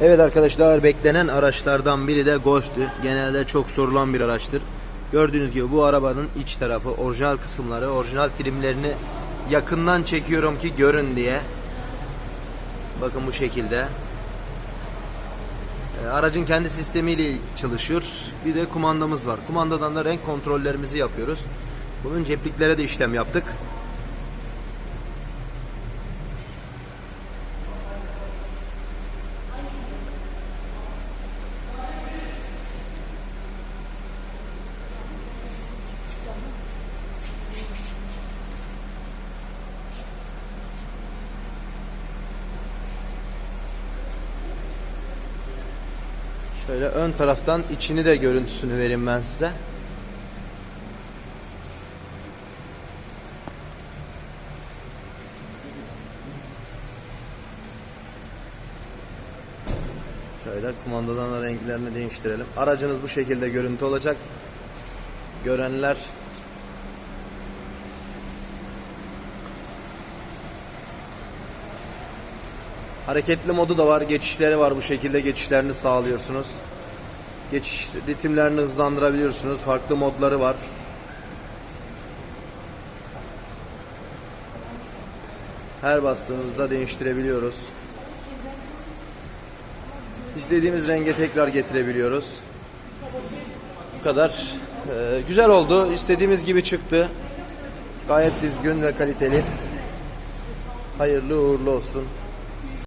Evet arkadaşlar beklenen araçlardan biri de Golf'tü. Genelde çok sorulan bir araçtır. Gördüğünüz gibi bu arabanın iç tarafı, orijinal kısımları, orijinal filmlerini yakından çekiyorum ki görün diye. Bakın bu şekilde. E, Aracın kendi sistemiyle çalışıyor. Bir de kumandamız var. Kumandadan da renk kontrollerimizi yapıyoruz. Bunun cepliklere de işlem yaptık. Şöyle ön taraftan içini de görüntüsünü vereyim ben size. Şöyle kumandadan da renklerini değiştirelim. Aracınız bu şekilde görüntü olacak. Görenler Hareketli modu da var. Geçişleri var. Bu şekilde geçişlerini sağlıyorsunuz. Geçiş ritimlerini hızlandırabiliyorsunuz. Farklı modları var. Her bastığımızda değiştirebiliyoruz. İstediğimiz renge tekrar getirebiliyoruz. Bu kadar. Ee, güzel oldu. İstediğimiz gibi çıktı. Gayet düzgün ve kaliteli. Hayırlı uğurlu olsun.